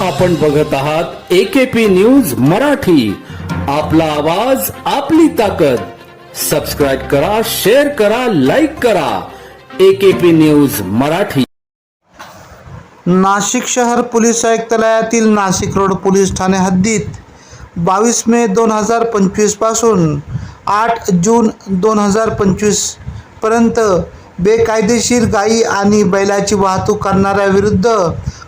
आपण बघत आहात एकेपी न्यूज मराठी. आपला आवाज आपली ताकद. सबस्क्राईब करा शेअर करा लाईक करा. AKP news Marathi. नाशिक शहर पोलीस आयुक्तालयातील नाशिक रोड पोलीस ठाणे हद्दीत बावीस मे दोन हजार पंचवीसपासून आठ जून दोन हजार पंचवीसपर्यंत बेकायदेशीर गायी आणि बैलाची वाहतूक करणाऱ्याविरुद्ध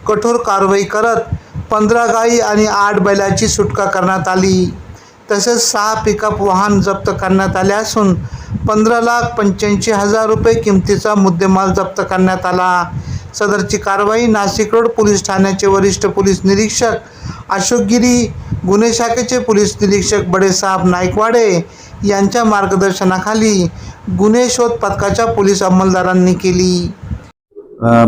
कठोर कारवाई करत पंधरा गायी आणि आठ बैलाची सुटका करण्यात आली. तसेच सहा पिकअप वाहन जप्त करण्यात आले असून पंधरा लाख पंच्याऐंशी हजार रुपये किमतीचा मुद्देमाल जप्त करण्यात आला. सदरची कारवाई नाशिक रोड पोलीस ठाण्याचे वरिष्ठ पोलीस निरीक्षक अशोक गिरी गुन्हे शाखेचे पोलीस निरीक्षक बडेसाहेब नाईकवाडे यांच्या मार्गदर्शनाखाली गुन्हे शोध पथकाच्या पोलीस अंमलदारांनी केली.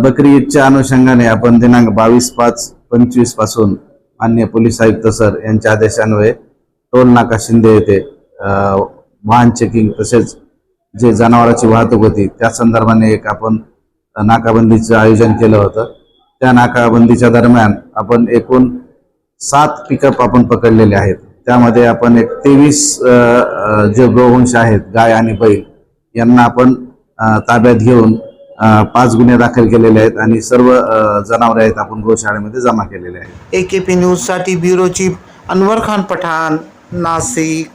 बकरी ईदच्या अनुषंगाने आपण दिनांक बावीस पाच पंचवीसपासून मान्य पोलीस आयुक्त सर यांच्या आदेशान्वये टोल नाका शिंदे येथे वाहन चेकिंग तसेच जे जनावरांची वाहतूक होती त्या संदर्भाने एक आपण नाकाबंदीचं आयोजन केलं होतं. त्या नाकाबंदीच्या दरम्यान आपण एकूण सात पिकअप आपण पकडलेले आहेत. त्यामध्ये आपण एक तेवीस जे गोवंश आहेत गाय आणि बैल यांना आपण ताब्यात घेऊन पाच गुन्हे दाखल केलेले आहेत आणि सर्व जनावरे आहेत आपण गोशाळेमध्ये जमा केलेले आहेत. ए के पी न्यूजसाठी ब्युरो चीफ अनवर खान पठाण नाशिक.